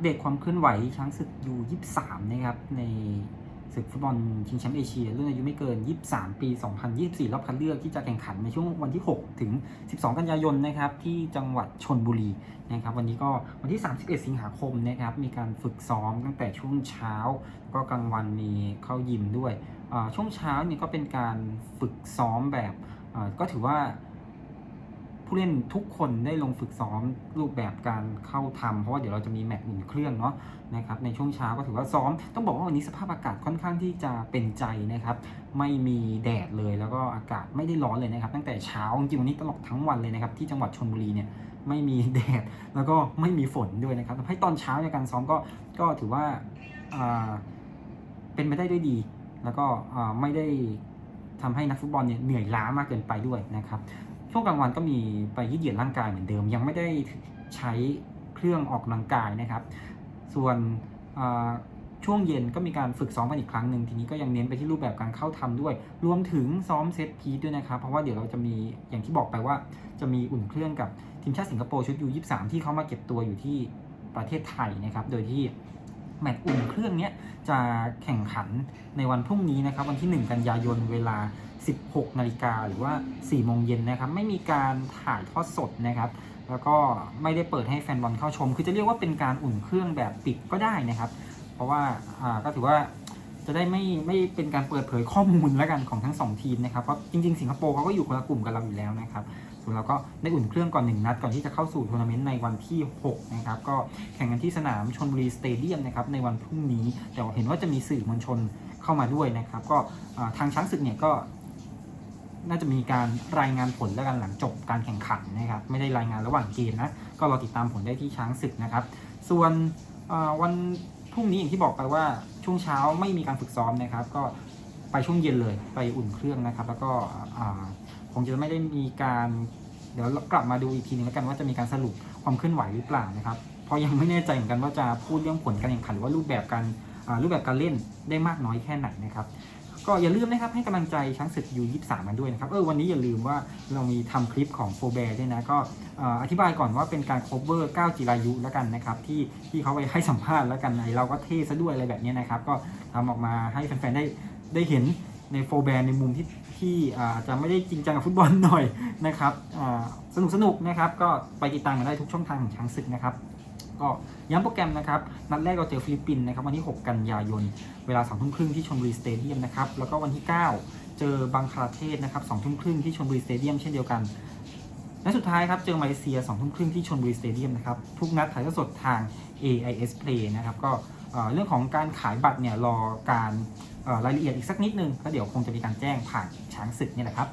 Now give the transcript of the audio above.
ปเดตความเคลื่อนไหวช้างศึกยู23นะครับในศึกฟุตบอลชิงแชมป์เอเชียรุ่นอายุไม่เกิน 23 ปี 2024 รอบคัดเลือกที่จะแข่งขันในช่วงวันที่ 6 ถึง 12 กันยายนนะครับที่จังหวัดชนบุรีนะครับวันนี้ก็วันที่ 31 สิงหาคมนะครับมีการฝึกซ้อมตั้งแต่ช่วงเช้า ก็กลางวันมีเข้ายิมด้วย ช่วงเช้าเนี่ยก็เป็นการฝึกซ้อมแบบก็ถือว่า ผู้เล่นทุกคนได้ลงฝึกซ้อมรูปแบบการเข้าทำเพราะว่าเดี๋ยวเราจะมีแมตช์อุ่นเครื่องเนาะนะครับในช่วงเช้าก็ถือว่าซ้อม ต้องบอกว่าวันนี้สภาพอากาศค่อนข้างที่จะเป็นใจนะครับ ไม่มีแดดเลยแล้วก็อากาศไม่ได้ร้อนเลยนะครับ ตั้งแต่เช้าจริงวันนี้ตลอดทั้งวันเลยนะครับที่จังหวัดชนบุรีเนี่ยไม่มีแดดแล้วก็ไม่มีฝนด้วยนะครับทำให้ตอนเช้าในการซ้อมก็ก็ถือว่าาเป็นไปได้ด้วยดี แล้วก็ไม่ได้ทำให้นักฟุตบอลเนี่ยเหนื่อยล้ามากเกินไปด้วยนะครับ ช่วงกลางวันก็มีไปยืดเหยียดร่างกายเหมือนเดิม ยังไม่ได้ใช้เครื่องออกกำลังกายนะครับ ส่วนช่วงเย็นก็มีการฝึกซ้อมกันอีกครั้งหนึ่งทีนี้ก็ยังเน้นไปที่รูปแบบการเข้าทำด้วย รวมถึงซ้อมเซตพีด้วยนะครับ เพราะว่าเดี๋ยวเราจะมีอย่างที่บอกไปว่า จะมีอุ่นเครื่องกับทีมชาติสิงคโปร์ชุดยู23ที่เขามาเก็บตัวอยู่ที่ประเทศไทยนะครับ โดยที่ แมตช์อุ่นเครื่องนี้จะแข่งขันในวันพรุ่งนี้นะครับ วันที่ 1 กันยายนเวลา 16 นาฬิกาหรือว่า 4 โมงเย็นนะครับ ไม่มีการถ่ายทอดสดนะครับ แล้วก็ไม่ได้เปิดให้แฟนบอลเข้าชม คือจะเรียกว่าเป็นการอุ่นเครื่องแบบปิดก็ได้นะครับ เพราะว่าอ่าก็ถือว่า จะได้ไม่ไม่เป็นการเปิดเผยข้อมูลแล้วกันของทั้งสองทีมนะครับเพราะจริงๆสิงคโปร์เขาก็อยู่คนละกลุ่มกับเราอยู่แล้วนะครับส่วนเราก็ได้อุ่นเครื่องก่อนหนึ่งนัดก่อนที่จะเข้าสู่ทัวร์นาเมนต์ในวันที่ 6 นะครับ ก็แข่งกันที่สนามชนบุรีสเตเดียมนะครับในวันพรุ่งนี้ แต่ว่าเห็นว่าจะมีสื่อมวลชนเข้ามาด้วยนะครับ ก็ทางช้างศึกเนี่ยก็น่าจะมีการรายงานผลแล้วกันหลังจบการแข่งขันนะครับ ไม่ได้รายงานระหว่างเกมนะ ก็รอติดตามผลได้ที่ช้างศึกนะครับ ส่วนวัน พรุ่งนี้อย่างที่บอกไปว่าช่วงเช้าไม่มีการฝึกซ้อมนะครับ ก็ไปช่วงเย็นเลยไปอุ่นเครื่องนะครับ แล้วก็คงจะไม่ได้มีการเดี๋ยวกลับมาดูอีกทีนึงแล้วกันว่าจะมีการสรุปความเคลื่อนไหวหรือเปล่านะครับ เพราะยังไม่แน่ใจเหมือนกันว่าจะพูดเรื่องผลการแข่งขันหรือว่ารูปแบบการรูปแบบการเล่นได้มากน้อยแค่ไหนนะครับ ก็อย่าลืมนะครับให้กำลังใจช้างศึกยู23กันด้วยนะครับเออวันนี้อย่าลืมว่าเรามีทำคลิปของโฟเบร์ด้วยนะก็ออธิบายก่อนว่าเป็นการ cover ก้าจิรายุแล้วกันนะครับที่ที่เขาไปให้สัมภาษณ์แล้วกันในเราก็เท่ซะด้วยอะไรแบบนี้นะครับก็ทำออกมาให้แฟนๆได้ได้เห็นในโฟเบร์ในมุมที่ที่อาจจะไม่ได้จริงจังกับฟุตบอลหน่อยนะครับสนุกสนุกนะครับ ก็ไปติดตามกันได้ทุกช่องทางของช้างศึกนะครับ ก็ย้ำโปรแกรมนะครับ นัดแรกเราเจอฟิลิปปินส์นะครับวันที่ 6 กันยายน เวลา2ทุ่มครึ่งที่ชลบุรีสเตเดียมนะครับ แล้วก็วันที่ 9 เจอบังคลาเทศนะครับ2ทุ่มครึ่งที่ชลบุรีสเตเดียมเช่นเดียวกันและสุดท้ายครับเจอมาเลเซีย2ทุ่มครึ่งที่ชลบุรีสเตเดียมนะครับทุกนัดถ่ายทอดสดทาง AIS Play นะครับก็เรื่องของการขายบัตรเนี่ยรอการรายละเอียดอีกสักนิดนึงแล้วเดี๋ยวคงจะมีการแจ้งผ่านช้างศึกนี่แหละครับ